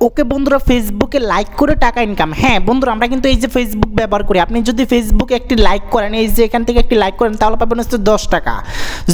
ওকে বন্ধুরা ফেসবুকে লাইক করে টাকা ইনকাম হ্যাঁ বন্ধুরা, আমরা কিন্তু এই যে ফেসবুক ব্যবহার করি। আপনি যদি ফেসবুকে একটি লাইক করেন, এই যে এখান থেকে একটি লাইক করেন, তাহলে পাবেন হচ্ছে দশ টাকা।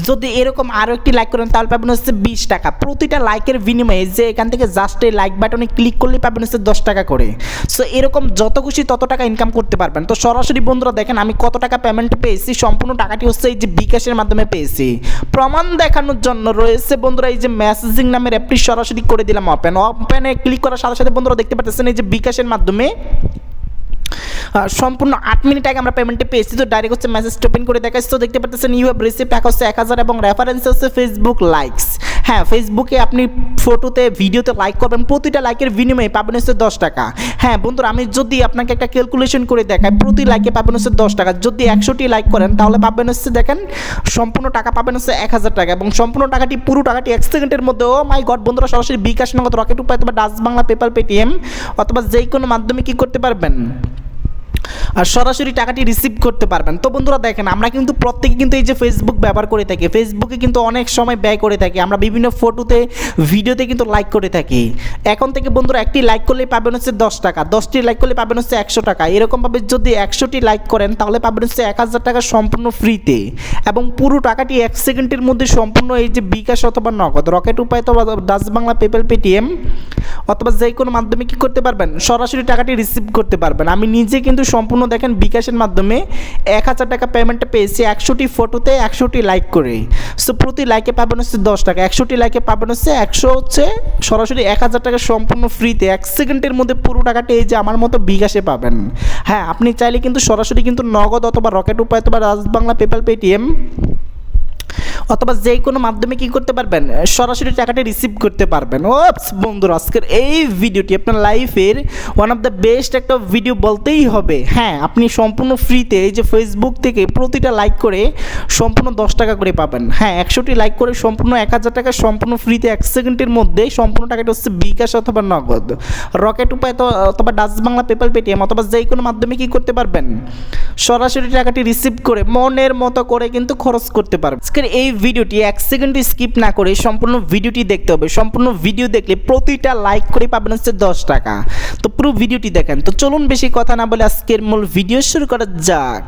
যদি এরকম আরও একটি লাইক করেন, তাহলে পাবেন হচ্ছে বিশ টাকা। প্রতিটা লাইকের বিনিময়ে যে এখান থেকে জাস্ট এই লাইক বাটনে ক্লিক করলে পাবেন হচ্ছে দশ টাকা করে। সো এরকম যত খুশি তত টাকা ইনকাম করতে পারবেন। তো সরাসরি বন্ধুরা দেখেন, আমি কত টাকা পেমেন্ট পেয়েছি, সম্পূর্ণ টাকাটি হচ্ছে এই যে বিকাশের মাধ্যমে পেয়েছি। প্রমাণ দেখানোর জন্য রয়েছে বন্ধুরা, এই যে মেসেজিং নামের অ্যাপটি সরাসরি করে দিলাম ওপেন ওপেনে ক্লিক করার সাথে সাথে বন্ধুরা দেখতে পাচ্ছেন এই যে বিকাশের মাধ্যমে সম্পূর্ণ আট মিনিট আগে আমরা পেমেন্টে পেয়েছি, তো ডাইরেক্ট হচ্ছে মেসেজ টোপেন করে দেখাচ্ছি তো দেখতে পাচ্ছেন ইউ হ্যাভ রিসিভ এক হচ্ছে এক হাজার এবং রেফারেন্স হচ্ছে ফেসবুক লাইকস হ্যাঁ ফেসবুকে আপনি ফটোতে ভিডিওতে লাইক করবেন, প্রতিটা লাইকের বিনিময়ে পাবেন হচ্ছে দশ টাকা। হ্যাঁ বন্ধুরা, আমি যদি আপনাকে একটা ক্যালকুলেশন করে দেখাই, প্রতি লাইকে পাবেন হচ্ছে দশ টাকা। যদি একশোটি লাইক করেন, তাহলে পাবেন হচ্ছে দেখেন, সম্পূর্ণ টাকা পাবেন হচ্ছে এক হাজার টাকা এবং সম্পূর্ণ টাকাটি, পুরো টাকাটি এক সেকেন্ডের মধ্যে ও মাই গড বন্ধুরা, সরাসরি বিকাশ নগদ রকেট উপায় অথবা ডাচ বাংলা পেপার পেটিএম অথবা যে কোনো মাধ্যমে কী করতে পারবেন? আর সরাসরি টাকাটি রিসিভ করতে পারবেন। তো বন্ধুরা দেখেন, আমরা কিন্তু প্রত্যেকে কিন্তু এই যে ফেসবুক ব্যবহার করে থাকি ফেসবুকে কিন্তু অনেক সময় ব্যয় করে থাকি। আমরা বিভিন্ন ফটোতে ভিডিওতে কিন্তু লাইক করে থাকি। এখন থেকে বন্ধুরা একটি লাইক করলে পাবেন হচ্ছে দশ টাকা। দশটি লাইক করলে পাবেন হচ্ছে একশো টাকা। এরকমভাবে যদি একশোটি লাইক করেন, তাহলে পাবেন হচ্ছে এক হাজার টাকা সম্পূর্ণ ফ্রিতে এবং পুরো টাকাটি এক সেকেন্ডের মধ্যে সম্পূর্ণ এই যে বিকাশ অথবা নগদ রকেট উপায় অথবা ডাচ বাংলা পেপেল পেটিএম অথবা যে কোনো মাধ্যমে কী করতে পারবেন? সরাসরি টাকাটি রিসিভ করতে পারবেন। আমি নিজে কিন্তু সম্পূর্ণ দেখেন বিকাশের মাধ্যমে এক হাজার টাকা পেমেন্টটা পেয়েছি। একশোটি ফটোতে একশোটি লাইক করে। সো প্রতি লাইকে পাবেন হচ্ছে দশ টাকা। একশোটি লাইকে পাবেন হচ্ছে একশো হচ্ছে সরাসরি এক হাজার টাকা সম্পূর্ণ ফ্রিতে এক সেকেন্ডের মধ্যে পুরো টাকাটি এই যে আমার মতো বিকাশে পাবেন। হ্যাঁ আপনি চাইলে কিন্তু সরাসরি কিন্তু নগদ অথবা রকেট উপায় অথবা রাজবাংলা পেপাল পেটিএম অথবা যে কোনো মাধ্যমে কি করতে পারবেন? সরাসরি টাকাটা রিসিভ করতে পারবেন। ওপস, বন্ধুরা, আজকের এই ভিডিওটি আপনার লাইফের ওয়ান অফ দ্য বেস্ট একটা ভিডিও বলতেই হবে। হ্যাঁ আপনি সম্পূর্ণ ফ্রিতে এই যে ফেসবুক থেকে প্রতিটা লাইক করে সম্পূর্ণ দশ টাকা করে পাবেন। হ্যাঁ একশোটি লাইক করে সম্পূর্ণ এক হাজার টাকা সম্পূর্ণ ফ্রিতে এক সেকেন্ডের মধ্যে সম্পূর্ণ টাকাটা হচ্ছে বিকাশ অথবা নগদ। রকেট উপায় অথবা ডাচ বাংলা পেপাল পেটিএম অথবা যে কোনো মাধ্যমে কি করতে পারবেন? সরাসরি টাকাটি রিসিভ করে মনের মতো করে কিন্তু খরচ করতে পারবে। আজকের এই ভিডিওটি এক সেকেন্ড স্কিপ না করে সম্পূর্ণ ভিডিওটি দেখতে হবে। সম্পূর্ণ ভিডিও দেখলে প্রতিটা লাইক করে পাবেন হচ্ছে দশ টাকা। তো পুরো ভিডিওটি দেখেন। তো চলুন বেশি কথা না বলে আজকের মূল ভিডিও শুরু করা যাক।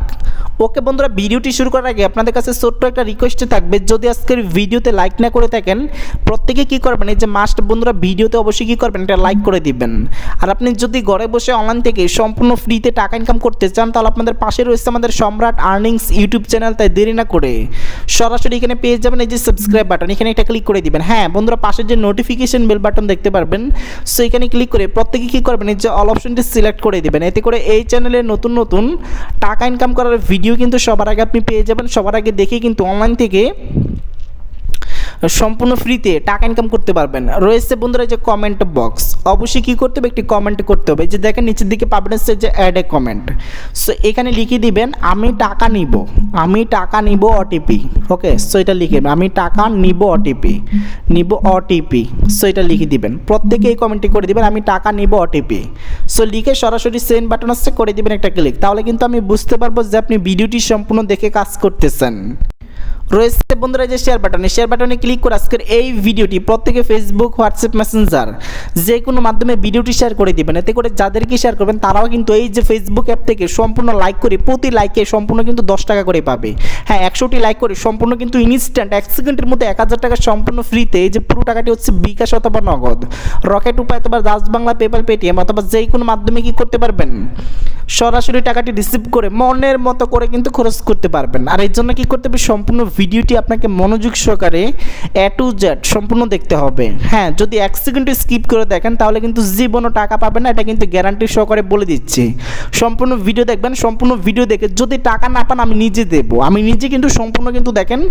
ওকে বন্ধুরা, ভিডিওটি শুরু করার আগে আপনাদের কাছে ছোট্ট একটা রিকোয়েস্ট থাকবে। যদি আজকের ভিডিওতে লাইক না করে থাকেন, প্রত্যেকে কি করবেন? এই যে মাস্ট বন্ধুরা, ভিডিওতে অবশ্যই কি করবেন? এটা লাইক করে দিবেন। আর আপনি যদি ঘরে বসে অনলাইন থেকে সম্পূর্ণ ফ্রিতে টাকা ইনকাম করতে চান, তাহলে আপনাদের পাশে রয়েছে আমাদের সম্রাট আর্নিংস ইউটিউব চ্যানেল, তাই দেরি না করে সরাসরি এখানে পেয়ে যাবেন এই যে সাবস্ক্রাইব বাটন এখানে একটা ক্লিক করে দিবেন। হ্যাঁ বন্ধুরা পাশের যে নোটিফিকেশন বেল বাটন দেখতে পারবেন, সো এখানে ক্লিক করে প্রত্যেকে কী করবেন, এই যে অল অপশনটি সিলেক্ট করে দিবেন। এতে করে এই চ্যানেলে নতুন নতুন টাকা ইনকাম করার ভিডিও কিন্তু সবার আগে আপনি পেয়ে যাবেন। সবার আগে দেখে কিন্তু অনলাইন থেকে সম্পূর্ণ ফ্রিতে টাকা ইনকাম করতে পারবেন। রয়েছে বন্ধুরা যে কমেন্ট বক্স অবশ্যই কী করতে হবে? একটি কমেন্ট করতে হবে। যে দেখেন, নিচের দিকে পাবেন হচ্ছে যে অ্যাড এ কমেন্ট সো এখানে লিখে দিবেন, আমি টাকা নিব। আমি টাকা নিব ওটিপি ওকে সো এটা লিখে আমি টাকা নিব ওটিপি নিব ওটিপি সো এটা লিখে দিবেন। প্রত্যেকে এই কমেন্টটি করে দিবেন, আমি টাকা নিব ওটিপি সো লিখে সরাসরি সেন্ড বাটন আসছে করে দিবেন একটা ক্লিক তাহলে কিন্তু আমি বুঝতে পারব যে আপনি ভিডিওটি সম্পূর্ণ দেখে কাজ করতেছেন। রয়েছে বন্ধুরা যে শেয়ার বাটনে শেয়ার বাটনে ক্লিক করে আজকের এই ভিডিওটি প্রত্যেকে ফেসবুক হোয়াটসঅ্যাপ মেসেঞ্জার যে কোনো মাধ্যমে ভিডিওটি শেয়ার করে দিবেন। এতে করে যাদেরকে শেয়ার করবেন, তারাও কিন্তু এই যে ফেসবুক অ্যাপ থেকে সম্পূর্ণ লাইক করে, প্রতি লাইকে সম্পূর্ণ কিন্তু দশ টাকা করে পাবে। হ্যাঁ একশোটি লাইক করে সম্পূর্ণ কিন্তু ইনস্ট্যান্ট এক সেকেন্ডের মধ্যে এক হাজার টাকা সম্পূর্ণ ফ্রিতে এই যে পুরো টাকাটি হচ্ছে বিকাশ অথবা নগদ। রকেট উপায় অথবা রাজ বাংলা পেপাল পেটিএম অথবা যে কোনো মাধ্যমে কি করতে পারবেন? সরাসরি টাকাটি রিসিভ করে মনের মতো করে কিন্তু খরচ করতে পারবেন। আর এর জন্য কি করতে হবে? সম্পূর্ণ ভিডিওটি আপনাকে মনোযোগ সহকারে এ টু জেড সম্পূর্ণ দেখতে হবে। হ্যাঁ যদি এক সেকেন্ড স্কিপ করে দেখেন, তাহলে কিন্তু জীবনও টাকা পাবেন না, এটা কিন্তু গ্যারান্টি সহকারে বলে দিচ্ছি। সম্পূর্ণ ভিডিও দেখবেন, সম্পূর্ণ ভিডিও দেখে যদি টাকা না পান, আমি নিজে দেবো। আমি নিজে কিন্তু সম্পূর্ণ কিন্তু দেখেন,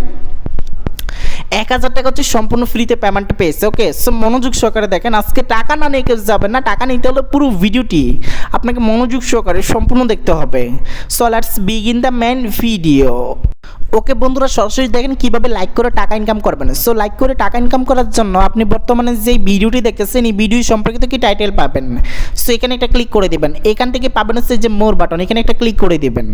এক হাজার টাকা হচ্ছে সম্পূর্ণ ফ্রিতে পেমেন্ট পেয়েছে ওকে সো মনোযোগ সহকারে দেখেন, আজকে টাকা না নিয়ে কেউ যাবেন না, টাকা নিতে হলে পুরো ভিডিওটি আপনাকে মনোযোগ সহকারে সম্পূর্ণ দেখতে হবে। So let's begin the main video okay বন্ধুরা সরাসরি দেখেন কীভাবে লাইক করে টাকা ইনকাম করবেন। সো লাইক করে টাকা ইনকাম করার জন্য আপনি বর্তমানে যে ভিডিওটি দেখতেছেন, এই ভিডিও সম্পর্কিত কি টাইটেল পাবেন? সো এখানে একটা ক্লিক করে দিবেন। এখান থেকে পাবেন হচ্ছে যে মোর বাটন এখানে একটা ক্লিক করে দিবেন।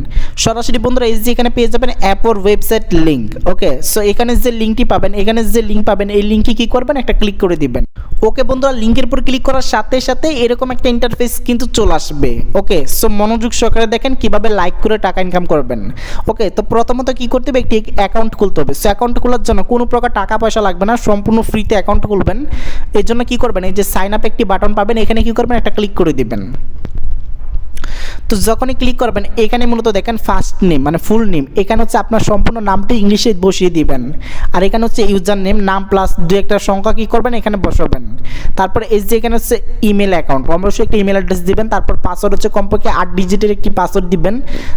সরাসরি বন্ধুরা এই যে এখানে পেয়ে যাবেন app or website link okay so এখানে যে লিঙ্কটি পাবেন, এখানে যে লিঙ্ক পাবেন, এই লিঙ্কে কি করবেন? একটা ক্লিক করে দিবেন। ওকে বন্ধুরা লিঙ্কের উপর ক্লিক করার সাথে সাথে এরকম একটা ইন্টারফেস কিন্তু চলে আসবে ওকে সো মনোযোগ সহকারে দেখেন কীভাবে লাইক করে টাকা ইনকাম করবেন ওকে তো প্রথমত কি করতে হবে একটি অ্যাকাউন্ট খুলতে হবে। সে অ্যাকাউন্ট খোলার জন্য কোনো প্রকার টাকা পয়সা লাগবে না, সম্পূর্ণ ফ্রিতে অ্যাকাউন্ট খুলবেন। এর জন্য কী করবেন, এই যে সাইন আপ একটি বাটন পাবেন, এখানে কী করবেন, একটা ক্লিক করে দিবেন। তো যখনই ক্লিক করবেন, এখানে মূলত দেখেন ফার্স্ট নেম মানে ফুল নেম এখানে হচ্ছে আপনার সম্পূর্ণ নামটি ইংলিশে বসিয়ে দিবেন। আর এখানে হচ্ছে ইউজার নেম নাম প্লাস দু একটা সংখ্যা কী করবেন, এখানে বসাবেন। তারপর এই যে এখানে হচ্ছে ইমেল অ্যাকাউন্ট অবশ্যই একটা ইমেল অ্যাড্রেস দিবেন। তারপর পাসওয়ার্ড হচ্ছে কমপক্ষে আট ডিজিটের একটি পাসওয়ার্ড দিবেন।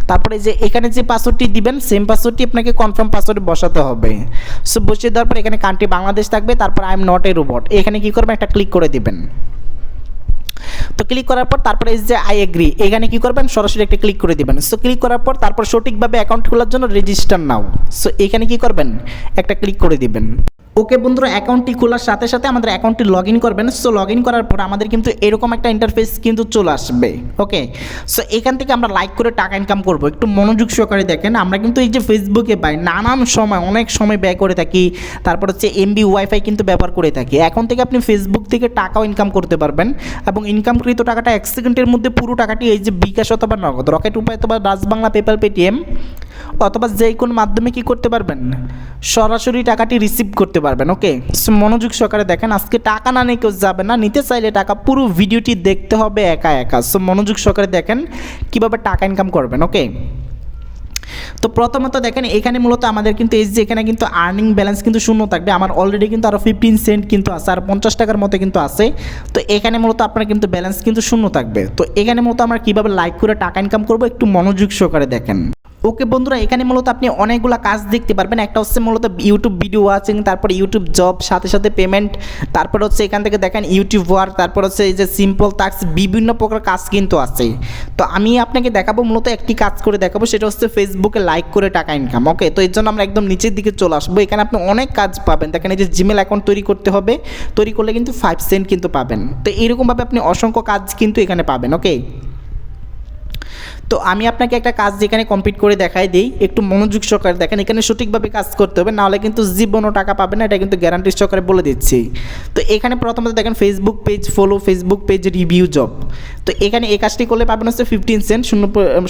তারপরে যে এখানে যে পাসওয়ার্ডটি দিবেন সেম পাসওয়ার্ডটি আপনাকে কনফার্ম পাসওয়ার্ড বসাতে হবে। সো বসিয়ে দেওয়ার পর এখানে কান্ট্রি বাংলাদেশ থাকবে, তারপর I am not a robot এখানে কী করবেন? একটা ক্লিক করে দিবেন। তো ক্লিক করার পর তারপরে এই যে আই এগ্রি এখানে কি করবেন? সরাসরি একটা ক্লিক করে দিবেন। সো ক্লিক করার পর তারপর সঠিকভাবে অ্যাকাউন্ট খোলার জন্য রেজিস্টার নাও সো এখানে কি করবেন? একটা ক্লিক করে দিবেন। ওকে বন্ধুরা অ্যাকাউন্টটি খোলার সাথে সাথে আমাদের অ্যাকাউন্টটি লগ ইন করবেন। সো লগ ইন করার পর আমাদের কিন্তু এরকম একটা ইন্টারফেস কিন্তু চলে আসবে। ওকে সো এখান থেকে আমরা লাইক করে টাকা ইনকাম করব। একটু মনোযোগ সহকারে দেখেন, আমরা কিন্তু এই যে ফেসবুকে পাই, নানান সময়, অনেক সময় ব্যয় করে থাকি। তারপর হচ্ছে এমবি ওয়াইফাই কিন্তু ব্যবহার করে থাকি। এখন থেকে আপনি ফেসবুক থেকে টাকাও ইনকাম করতে পারবেন এবং ইনকামকৃত টাকাটা এক সেকেন্ডের মধ্যে পুরো টাকাটি এই যে বিকাশ অথবা নগদ রকেট উপায় অথবা রাজবাংলা পেপাল পেটিএম অথবা যে কোনো মাধ্যমে কি করতে পারবেন? সরাসরি টাকাটি রিসিভ করতে পারবেন ওকে মনোযোগ সহকারে দেখেন, আজকে টাকা না নিয়ে কেউ যাবে না, নিতে চাইলে টাকা, পুরো ভিডিওটি দেখতে হবে একা একা। সো মনোযোগ সহকারে দেখেন, কীভাবে টাকা ইনকাম করবেন ওকে তো প্রথমত দেখেন, এখানে মূলত আমাদের কিন্তু এই যে এখানে কিন্তু আর্নিং ব্যালেন্স কিন্তু শূন্য থাকবে। আমার অলরেডি কিন্তু আরও ফিফটিন সেন্ট কিন্তু আছে, আর পঞ্চাশ টাকার মতো কিন্তু আছে। তো এখানে মূলত আপনার কিন্তু ব্যালেন্স কিন্তু শূন্য থাকবে। তো এখানে মূলত আমরা কীভাবে লাইক করে টাকা ইনকাম করব, একটু মনোযোগ সহকারে দেখেন। ওকে বন্ধুরা, এখানে মূলত আপনি অনেকগুলো কাজ দেখতে পারবেন। একটা হচ্ছে মূলত ইউটিউব ভিডিও ওয়াচিং তারপর ইউটিউব জব সাথে সাথে পেমেন্ট তারপর হচ্ছে এখান থেকে দেখেন ইউটিউব ওয়ার্ক তারপর হচ্ছে এই যে সিম্পল টাস্ক বিভিন্ন প্রকার কাজ কিন্তু আছে। তো আমি আপনাকে দেখাবো মূলত একটি কাজ করে দেখাবো, সেটা হচ্ছে ফেসবুকে লাইক করে টাকা ইনকাম ওকে তো এর জন্য আমরা একদম নিচের দিকে চলে আসব। এখানে আপনি অনেক কাজ পাবেন। দেখেন এই যে জিমেল অ্যাকাউন্ট তৈরি করতে হবে, তৈরি করলে কিন্তু ফাইভ সেন্ট কিন্তু পাবেন। তো এরকমভাবে আপনি অসংখ্য কাজ কিন্তু এখানে পাবেন ওকে তো আমি আপনাকে একটা কাজ যেখানে কমপ্লিট করে দেখাই দিই, একটু মনোযোগ সহকারে দেখেন, এখানে সঠিকভাবে কাজ করতে হবে, নাহলে কিন্তু জীবনও টাকা পাবে না, এটা কিন্তু গ্যারান্টি সহকারে বলে দিচ্ছি। তো এখানে প্রথমত দেখেন Facebook page follow Facebook page review job তো এখানে এই কাজটি করলে পাবেন হচ্ছে ফিফটিন সেন্ট শূন্য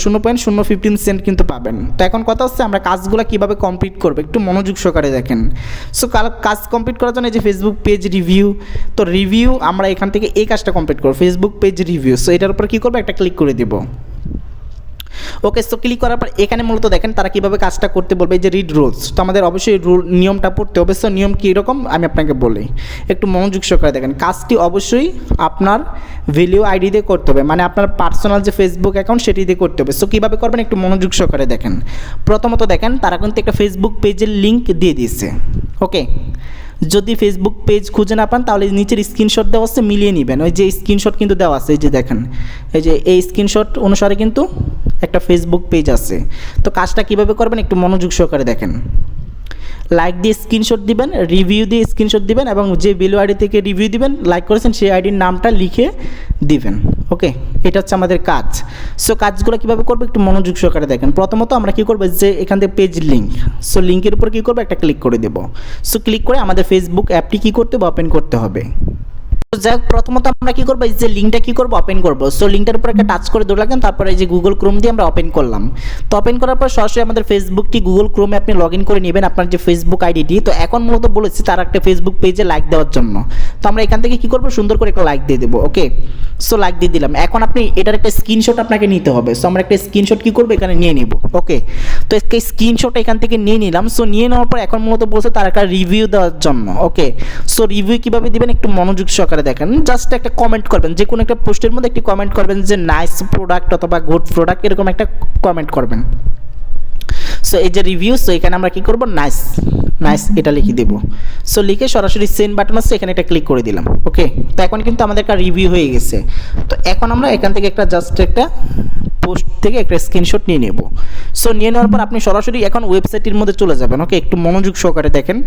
শূন্য পয়েন্ট শূন্য ফিফটিন সেন্ট কিন্তু পাবেন। তো এখন কথা হচ্ছে আমরা কাজগুলো কীভাবে কমপ্লিট করব, একটু মনোযোগ সহকারে দেখেন। সো কাজ কমপ্লিট করার জন্য এই যে ফেসবুক পেজ রিভিউ তো রিভিউ আমরা এখান থেকে এই কাজটা কমপ্লিট করব ফেসবুক পেজ রিভিউ সো এটার উপর কী করব, একটা ক্লিক করে দেবো। ওকে সো ক্লিক করার পর এখানে মূলত দেখেন তারা কীভাবে কাজটা করতে বলবে যে রিড রুলস তো আমাদের অবশ্যই রুল নিয়মটা পড়তে হবে। সো নিয়ম কীরকম আমি আপনাকে বলি। একটু মনোযোগ সহকারে দেখেন। কাজটি অবশ্যই আপনার ভ্যালিউ আইডি দিয়ে করতে হবে। মানে আপনার পার্সোনাল যে ফেসবুক অ্যাকাউন্ট সেটি দিয়ে করতে হবে। সো কীভাবে করবেন? একটু মনোযোগ সহকারে দেখেন। প্রথমত দেখেন, তারা কিন্তু একটা ফেসবুক পেজের লিঙ্ক দিয়ে দিয়েছে। ওকে যদি ফেসবুক পেজ খুঁজে না পান, তাহলে নিচের স্ক্রিনশট দেওয়া আছে, মিলিয়ে নেবেন। ওই যে স্ক্রিনশট কিন্তু দেওয়া আছে, এই যে দেখেন। এই যে এই স্ক্রিনশট অনুসারে কিন্তু একটা ফেসবুক পেজ আছে। তো কাজটা কীভাবে করবেন, একটু মনোযোগ সহকারে দেখেন। লাইক দিয়ে স্ক্রিনশট দিবেন রিভিউ দিয়ে স্ক্রিনশট দিবেন এবং যে বিলো আইডি থেকে রিভিউ দিবেন লাইক করেছেন, সেই আইডির নামটা লিখে দিবেন ওকে এটা হচ্ছে আমাদের কাজ। সো কাজগুলো কীভাবে করব একটু মনোযোগ সহকারে দেখেন। প্রথমত আমরা কী করব, যে এখান থেকে পেজ লিঙ্ক সো লিঙ্কের উপর কী করব? একটা ক্লিক করে দেবো। সো ক্লিক করে আমাদের ফেসবুক অ্যাপটি কী করতে হবে? ওপেন করতে হবে। যাই হোক, প্রথমত আমরা কি করব, এই যে লিঙ্কটা কি করব ওপেন করব। সো লিঙ্কটার উপর একটা টাচ করে ধরলাম তারপরে এই যে গুগল ক্রোম দিয়ে আমরা ওপেন করলাম। তো ওপেন করার পর সরাসরি আমাদের ফেসবুকটি গুগল ক্রোমে আপনি লগ করে নেবেন আপনার যে ফেসবুক আইডিটি তো এখন মূলত বলেছি তার একটা ফেসবুক পেজে লাইক দেওয়ার জন্য। তো আমরা এখান থেকে কি করব, সুন্দর করে একটা লাইক দিয়ে দেবো ওকে সো লাইক দিয়ে দিলাম। এখন আপনি এটার একটা স্ক্রিনশট আপনাকে নিতে হবে। সো আমরা একটা স্ক্রিনশট কি করব, এখানে নিয়ে নিব ওকে তো এই স্ক্রিনশট এখান থেকে নিয়ে নিলাম। সো নিয়ে নেওয়ার পর এখন মূলত বলছে তার একটা রিভিউ দেওয়ার জন্য ওকে সো রিভিউ কীভাবে দিবেন একটু মনোযোগ সহকারে দেখেন জাস্ট একটা কমেন্ট করবেন যে কোনো একটা পোস্টের মধ্যে একটি কমেন্ট করবেন যে নাইস প্রোডাক্ট অথবা গুড প্রোডাক্ট এরকম একটা কমেন্ট করবেন। সো এই যে রিভিউ সো এখানে আমরা কি করব? নাইস নাইস এটা লিখে দেব। সো লিখে সরাসরি সেন্ড বাটন আছে, এখানে একটা ক্লিক করে দিলাম ওকে তো এখন কিন্তু আমাদের একটা রিভিউ হয়ে গেছে। তো এখন আমরা এখান থেকে একটা জাস্ট একটা পোস্ট থেকে একটা স্ক্রিনশট নিয়ে নেব। সো নিয়ে নেওয়ার পর আপনি সরাসরি এখন ওয়েবসাইটের মধ্যে চলে যাবেন। ওকে একটু মনোযোগ সহকারে দেখেন।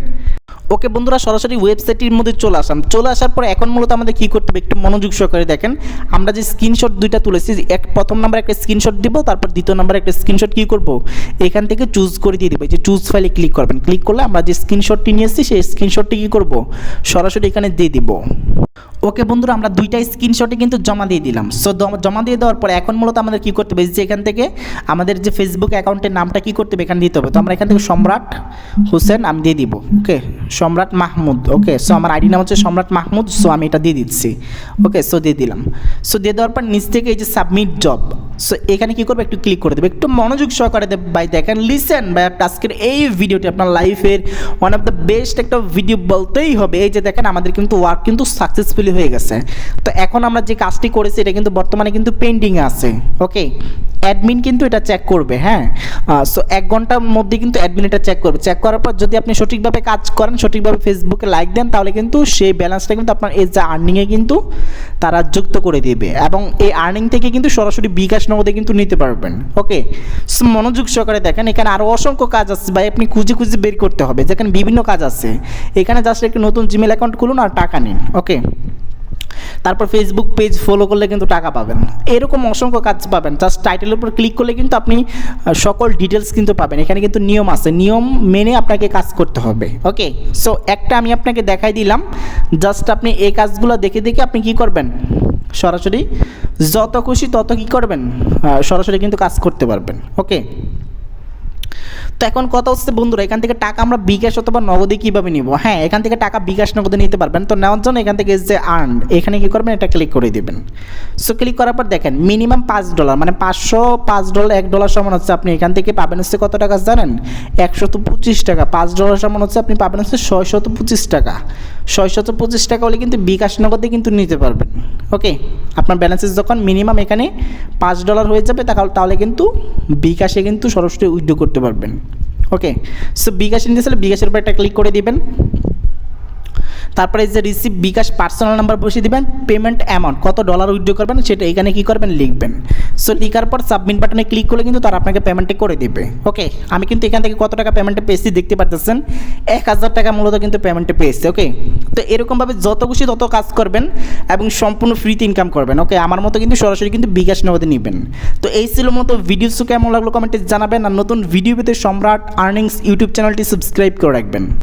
ওকে বন্ধুরা, সরাসরি ওয়েবসাইটের মধ্যে চলে আসলাম। চলে আসার পর এখন মূলত আমাদের কী করতে হবে একটু মনোযোগ সহকারে দেখেন। আমরা যে স্ক্রিনশট দুইটা তুলেছি এক প্রথম নাম্বার একটা স্ক্রিনশট দিব, তারপর দ্বিতীয় নাম্বার একটা স্ক্রিনশট কী করব? এখান থেকে চুজ করে দিয়ে দিব। যে চুজ ফাইলে ক্লিক করবেন। ক্লিক করলে আমরা যে স্ক্রিনশটটি নিয়ে এসেছি, সেই স্ক্রিনশটটি কী করব? সরাসরি এখানে দিয়ে দিব। ওকে বন্ধুরা, আমরা দুইটা স্ক্রিনশটে কিন্তু জমা দিয়ে দিলাম। সো জমা দিয়ে দেওয়ার পর এখন মূলত আমাদের কী করতে হবে, যে এখান থেকে আমাদের যে ফেসবুক অ্যাকাউন্টের নামটা কি করতে হবে, এখানে দিতে হবে। তো আমরা এখান থেকে সম্রাট হোসেন আমি দিয়ে দিব, okay? Samrat Mahmud, okay? So আমার আইডি নাম হচ্ছে সম্রাট মাহমুদ সো আমি এটা দিয়ে দিচ্ছি, ওকে? সো দিয়ে দিলাম। সো দিয়ে দেওয়ার পর নিচ থেকে এই যে সাবমিট জব সো এখানে কী করবে? একটু ক্লিক করে দেবে, একটু মনোযোগ সহকারে দেবে। ভাই, দেখেন লিসেন ভাই আজকের এই ভিডিওটি আপনার লাইফের ওয়ান অফ দ্য বেস্ট একটা ভিডিও বলতেই হবে। এই যে দেখেন, আমাদের কিন্তু ওয়ার্ক কিন্তু সাকসেসফুলি হয়ে গেছে। তো এখন আমরা যে কাজটি করেছি, এটা কিন্তু বর্তমানে কিন্তু পেন্ডিংয়ে আছে, ওকে? অ্যাডমিন কিন্তু এটা চেক করবে হ্যাঁ? সো এক ঘণ্টার মধ্যে কিন্তু অ্যাডমিন এটা চেক করবে। চেক করার পর যদি আপনি সঠিকভাবে কাজ করেন, সঠিকভাবে ফেসবুকে লাইক দেন, তাহলে কিন্তু সেই ব্যালেন্সটা কিন্তু আপনার এই যে আর্নিংয়ে কিন্তু তারা যুক্ত করে দেবে এবং এই আর্নিং থেকে কিন্তু সরাসরি বিকাশ নগদে কিন্তু নিতে পারবেন ওকে সো মনোযোগ সহকারে দেখেন, এখানে আরও অসংখ্য কাজ আছে ভাই, আপনি খুঁজে খুঁজে বের করতে হবে। যেখানে বিভিন্ন কাজ আছে, এখানে জাস্ট একটি নতুন জিমেল অ্যাকাউন্ট খুলুন আর টাকা নিন ওকে তারপর ফেসবুক পেজ ফলো করলে কিন্তু টাকা পাবেন। এরকম অসংখ্য কাজ পাবেন। জাস্ট টাইটেলের উপর ক্লিক করলে কিন্তু আপনি সকল ডিটেলস কিন্তু পাবেন। এখানে কিন্তু নিয়ম আছে। নিয়ম মেনে আপনাকে কাজ করতে হবে। ওকে সো একটা আমি আপনাকে দেখাই দিলাম। জাস্ট আপনি এই কাজগুলো দেখে দেখে আপনি কি করবেন? সরাসরি, যত খুশি তত কি করবেন? সরাসরি কিন্তু কাজ করতে পারবেন। ওকে তো এখন কথা হচ্ছে বন্ধুরা, এখান থেকে টাকা আমরা বিকাশ অথবা নগদে কীভাবে নিব? হ্যাঁ এখান থেকে টাকা বিকাশ নগদে নিতে পারবেন। তো নেওয়ার জন্য এখান থেকে যে আর্ন এখানে কী করবেন? এটা ক্লিক করে দেবেন। সো ক্লিক করার পর দেখেন মিনিমাম পাঁচ ডলার মানে পাঁচশো পাঁচ ডলার এক ডলার সমান হচ্ছে আপনি এখান থেকে পাবেন হচ্ছে কত টাকা জানেন? একশত পঁচিশ টাকা। পাঁচ ডলার সমান হচ্ছে আপনি পাবেন হচ্ছে ছয়শত পঁচিশ টাকা। ছয়শত পঁচিশ টাকা হলে কিন্তু বিকাশ নগদে কিন্তু নিতে পারবেন। ওকে আপনার ব্যালেন্সেস যখন মিনিমাম এখানে পাঁচ ডলার হয়ে যাবে তাহলে কিন্তু বিকাশে কিন্তু সরাসরি উইথড্র করতে পারবেন। ওকে সো বিকাশ নিতে চাইলে বিকাশের উপর একটা ক্লিক করে দিবেন। তারপরে যে রিসিভ বিকাশ পার্সোনাল নাম্বার বসিয়ে দিবেন পেমেন্ট অ্যামাউন্ট কত ডলার উইথড্র করবেন, সেটা এখানে কী করবেন, লিখবেন। সো লিখার পর সাবমিট বাটনে ক্লিক করলে কিন্তু তারা আপনাকে পেমেন্টে করে দেবে ওকে আমি কিন্তু এখান থেকে কত টাকা পেমেন্টে পেয়েছি দেখতে পারতেছেন, এক হাজার টাকা মূলত কিন্তু পেমেন্টে পেয়েছি ওকে তো এরকমভাবে যত খুশি তত কাজ করবেন এবং সম্পূর্ণ ফ্রিতে ইনকাম করবেন ওকে আমার মতো কিন্তু সরাসরি কিন্তু বিকাশ নগদে নেবেন। তো এই ছিল মতো ভিডিওস কেমন লাগল কমেন্টে জানাবেন, আর নতুন ভিডিও পেতে সম্রাট আর্নিংস ইউটিউব চ্যানেলটি সাবস্ক্রাইব করে রাখবেন।